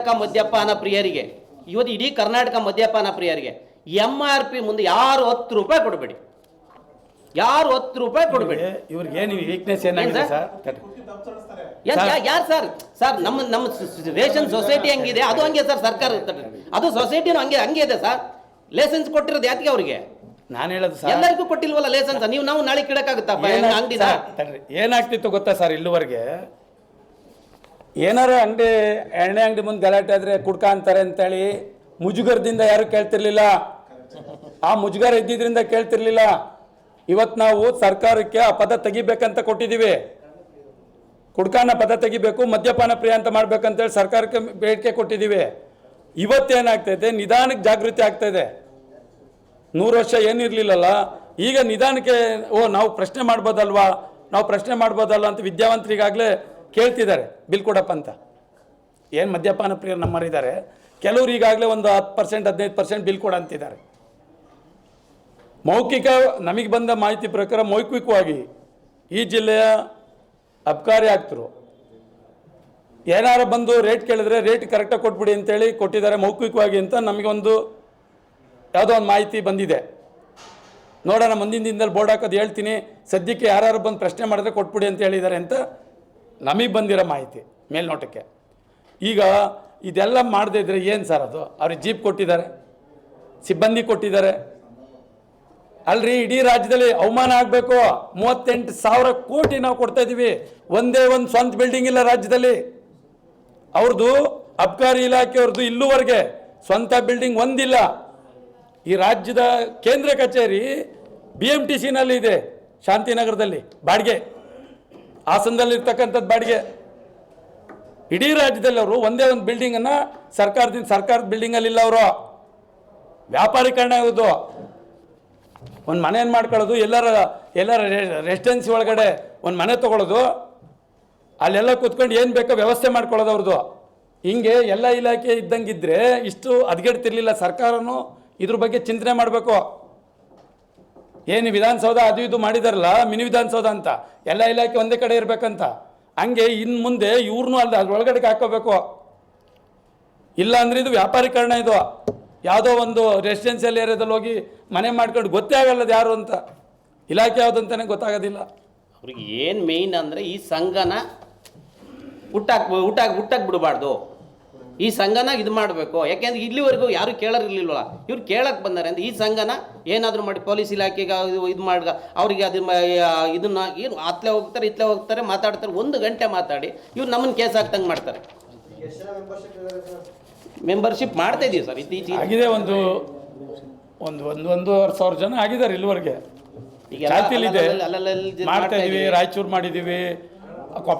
ಕರ್ನಾಟಕ ಮದ್ಯಪಾನ ಪ್ರಿಯರಿಗೆ ಇವತ್ತು ಇಡೀ ಕರ್ನಾಟಕ ಮದ್ಯಪಾನ ಪ್ರಿಯರಿಗೆ ಎಂ ಆರ್ ಪಿ ಮುಂದೆ ಯಾರು ಹತ್ತು ರೂಪಾಯಿ ಕೊಡಬೇಡಿ. ಯಾರು ಹತ್ತು ರೂಪಾಯಿ ಕೊಡಬೇಡಿ. ಇವ್ರಿಗೆ ಏನು ವೀಕ್ನೆಸ್ ಏನಾಗಿದೆ ಸರ್? ಯಾರು ಸರ್? ಸರ್ ನಮ್ಮ ನಮ್ಮ ರೇಷನ್ ಸೊಸೈಟಿ ಹಂಗಿದೆ? ಅದು ಹಂಗೆ ಸರ್ ಸರ್ಕಾರ ಅದು ಸೊಸೈಟಿನೂ ಹಂಗೆ ಹಂಗೆ ಇದೆ ಸರ್. ಲೈಸೆನ್ಸ್ ಕೊಟ್ಟಿರೋದು ಯಾತಿಗೆ ಅವರಿಗೆ? ನಾನು ಹೇಳೋದು ಸರ್ ಎಲ್ಲರಿಗೂ ಕೊಟ್ಟಿಲ್ವಲ್ಲ ಲೈಸೆನ್ಸ್ ನೀವು ನಾವು ನಾಳೆ ಕಿಡಕ್ಕಾಗುತ್ತಪ್ಪ? ಅಂಗಡಿ. ಏನಾಗ್ತಿತ್ತು ಗೊತ್ತಾ ಸರ್ ಇಲ್ಲಿವರೆಗೆ? ಏನಾರ ಅಂಗಡಿ, ಎಣ್ಣೆ ಅಂಗಡಿ ಮುಂದೆ ಗಲಾಟೆ ಆದ್ರೆ ಕುಡ್ಕ ಅಂತಾರೆ ಅಂತೇಳಿ ಮುಜುಗರದಿಂದ ಯಾರು ಕೇಳ್ತಿರ್ಲಿಲ್ಲ. ಆ ಮುಜುಗರ ಇದ್ದಿದ್ರಿಂದ ಕೇಳ್ತಿರ್ಲಿಲ್ಲ. ಇವತ್ತು ನಾವು ಸರ್ಕಾರಕ್ಕೆ ಆ ಪದ ತೆಗಿಬೇಕಂತ ಕೊಟ್ಟಿದ್ದೀವಿ. ಕುಡ್ಕಾನ ಪದ ತೆಗಿಬೇಕು, ಮದ್ಯಪಾನ ಪ್ರಿಯ ಅಂತ ಮಾಡ್ಬೇಕಂತೇಳಿ ಸರ್ಕಾರಕ್ಕೆ ಬೇಡಿಕೆ ಕೊಟ್ಟಿದ್ದೀವಿ. ಇವತ್ತೇನಾಗ್ತೈತೆ? ನಿಧಾನಕ್ಕೆ ಜಾಗೃತಿ ಆಗ್ತಾಯಿದೆ ನೂರು ವರ್ಷ ಏನಿರಲಿಲ್ಲಲ್ಲ, ಈಗ ನಿಧಾನಕ್ಕೆ, ಓ, ನಾವು ಪ್ರಶ್ನೆ ಮಾಡ್ಬೋದಲ್ವಾ? ನಾವು ಪ್ರಶ್ನೆ ಮಾಡ್ಬೋದಲ್ಲ ಅಂತ ವಿದ್ಯಾವಂತರಿಗಾಗಲೇ ಕೇಳ್ತಿದ್ದಾರೆ, ಬಿಲ್ ಕೊಡಪ್ಪ ಅಂತ. ಏನು ಮದ್ಯಪಾನ ಪ್ರಿಯರು ನಮ್ಮರಿದ್ದಾರೆ ಕೆಲವರು ಈಗಾಗಲೇ ಒಂದು ಹತ್ತು ಪರ್ಸೆಂಟ್ ಹದಿನೈದು ಪರ್ಸೆಂಟ್ ಬಿಲ್ ಕೊಡ ಅಂತಿದ್ದಾರೆ. ಮೌಖಿಕ, ನಮಗೆ ಬಂದ ಮಾಹಿತಿ ಪ್ರಕಾರ ಮೌಖಿಕವಾಗಿ ಈ ಜಿಲ್ಲೆಯ ಅಬ್ಕಾರಿ ಆಗ್ತರು ಏನಾರು ಬಂದು ರೇಟ್ ಕೇಳಿದ್ರೆ ರೇಟ್ ಕರೆಕ್ಟಾಗಿ ಕೊಟ್ಬಿಡಿ ಅಂತೇಳಿ ಕೊಟ್ಟಿದ್ದಾರೆ ಮೌಖಿಕವಾಗಿ ಅಂತ ನಮಗೊಂದು ಯಾವುದೋ ಒಂದು ಮಾಹಿತಿ ಬಂದಿದೆ. ನೋಡೋಣ, ಮುಂದಿನ ದಿನದಲ್ಲಿ ಬೋರ್ಡ್ ಹಾಕೋದು ಹೇಳ್ತೀನಿ, ಸದ್ಯಕ್ಕೆ ಯಾರು ಬಂದು ಪ್ರಶ್ನೆ ಮಾಡಿದ್ರೆ ಕೊಟ್ಬಿಡಿ ಅಂತ ಹೇಳಿದ್ದಾರೆ ಅಂತ ನಮಗೆ ಬಂದಿರೋ ಮಾಹಿತಿ, ಮೇಲ್ನೋಟಕ್ಕೆ. ಈಗ ಇದೆಲ್ಲ ಮಾಡದೇ ಇದ್ರೆ ಏನು ಸರ್ ಅದು? ಅವ್ರಿಗೆ ಜೀಪ್ ಕೊಟ್ಟಿದ್ದಾರೆ, ಸಿಬ್ಬಂದಿ ಕೊಟ್ಟಿದ್ದಾರೆ. ಅಲ್ರಿ, ಇಡೀ ರಾಜ್ಯದಲ್ಲಿ ಅವಮಾನ ಆಗಬೇಕು. ಮೂವತ್ತೆಂಟು ಸಾವಿರ ಕೋಟಿ ನಾವು ಕೊಡ್ತಾ ಇದ್ದೀವಿ ಒಂದೇ ಒಂದು ಸ್ವಂತ ಬಿಲ್ಡಿಂಗ್ ಇಲ್ಲ ರಾಜ್ಯದಲ್ಲಿ. ಅವ್ರದ್ದು ಅಬ್ಕಾರಿ ಇಲಾಖೆಯವ್ರದ್ದು ಇಲ್ಲೂವರೆಗೆ ಸ್ವಂತ ಬಿಲ್ಡಿಂಗ್ ಒಂದಿಲ್ಲ. ಈ ರಾಜ್ಯದ ಕೇಂದ್ರ ಕಚೇರಿ ಬಿ ಎಂ ಟಿ ಸಿನಲ್ಲಿ ಇದೆ ಶಾಂತಿನಗರದಲ್ಲಿ, ಬಾಡಿಗೆ. ಹಾಸನದಲ್ಲಿ ಇರ್ತಕ್ಕಂಥದ್ದು ಬಾಡಿಗೆ. ಇಡೀ ರಾಜ್ಯದಲ್ಲಿ ಅವರು ಒಂದೇ ಒಂದು ಬಿಲ್ಡಿಂಗನ್ನು ಸರ್ಕಾರದಿಂದ, ಸರ್ಕಾರದ ಬಿಲ್ಡಿಂಗಲ್ಲಿ ಇಲ್ಲ ಅವರು ವ್ಯಾಪಾರೀಕರಣ ಆಗೋದು ಒಂದು ಮನೆಯನ್ನು ಮಾಡ್ಕೊಳ್ಳೋದು? ಎಲ್ಲರ ಎಲ್ಲರ ರೆಸಿಡೆನ್ಸಿ ಒಳಗಡೆ ಒಂದು ಮನೆ ತೊಗೊಳ್ಳೋದು ಅಲ್ಲೆಲ್ಲ ಕೂತ್ಕೊಂಡು ಏನು ಬೇಕೋ ವ್ಯವಸ್ಥೆ ಮಾಡ್ಕೊಳ್ಳೋದು ಅವ್ರದ್ದು. ಹಿಂಗೆ ಎಲ್ಲ ಇಲಾಖೆ ಇದ್ದಂಗಿದ್ರೆ ಇಷ್ಟು ಹದಗೆಡ್ತಿರ್ಲಿಲ್ಲ ಸರ್ಕಾರನೂ ಇದ್ರ ಬಗ್ಗೆ ಚಿಂತನೆ ಮಾಡಬೇಕು. ಏನು ವಿಧಾನಸೌಧ ಅದು ಇದು ಮಾಡಿದಾರಲ್ಲ, ಮಿನಿ ವಿಧಾನಸೌಧ ಅಂತ. ಎಲ್ಲ ಇಲಾಖೆ ಒಂದೇ ಕಡೆ ಇರಬೇಕಂತ. ಹಂಗೆ ಇನ್ನು ಮುಂದೆ ಇವ್ರನ್ನೂ ಅಲ್ಲಿ ಅದ್ರೊಳಗಡೆಗೆ ಹಾಕೋಬೇಕು. ಇಲ್ಲ ಅಂದ್ರೆ ಇದು ವ್ಯಾಪಾರೀಕರಣ ಇದು. ಯಾವುದೋ ಒಂದು ರೆಸಿಡೆನ್ಷಿಯಲ್ ಏರಿಯಾದಲ್ಲಿ ಹೋಗಿ ಮನೆ ಮಾಡ್ಕೊಂಡು ಗೊತ್ತೇ ಆಗಲ್ಲ ಅದು ಯಾರು ಅಂತ. ಇಲಾಖೆ ಯಾವುದು ಗೊತ್ತಾಗೋದಿಲ್ಲ. ಅವ್ರಿಗೆ ಏನು ಮೇಯ್ನ್ ಅಂದರೆ ಈ ಸಂಘನ ಹುಟ್ಟಾಕ್ ಹುಟ್ಟಾಕ್ ಹುಟ್ಟಾಕ್ ಬಿಡಬಾರ್ದು. ಈ ಸಂಘನ ಇದು ಮಾಡಬೇಕು. ಯಾಕೆಂದ್ರೆ ಇಲ್ಲಿವರೆಗೂ ಯಾರು ಕೇಳೋರಿರ್ಲಿಲ್ವಲ್ಲ. ಇವ್ರು ಕೇಳಕ್ಕೆ ಬಂದಾರೆ ಅಂದ್ರೆ ಈ ಸಂಘನ ಏನಾದರೂ ಮಾಡಿ ಪೊಲೀಸ್ ಇಲಾಖೆಗೆ ಇದು ಮಾಡ ಅವರಿಗೆ ಅದು ಇದನ್ನ ಏನು ಅತ್ಲೆ ಹೋಗ್ತಾರೆ ಇತ್ಲೆ ಹೋಗ್ತಾರೆ ಮಾತಾಡ್ತಾರೆ ಒಂದು ಗಂಟೆ ಮಾತಾಡಿ ಇವ್ರು ನಮ್ಮನ್ನು ಕೇಸ್ ಹಾಕ್ದಂಗೆ ಮಾಡ್ತಾರೆ. ಮೆಂಬರ್ಶಿಪ್ ಮಾಡ್ತಾ ಇದೀವಿ ಸರ್ ಇತ್ತೀಚೆಗೆ. ಆಗಿದೆ ಒಂದು ಒಂದು ಒಂದು ಒಂದೂವರೆ ಸಾವಿರ ಜನ ಆಗಿದ್ದಾರೆ ಇಲ್ಲಿವರೆಗೆ. ಈಗ ಚಾಲ್ತಿಲಿದೆ ಮಾಡ್ತಾ ಇದೀವಿ. ರಾಯಚೂರು ಮಾಡಿದ್ದೀವಿ ಕೊಪ್ಪಳ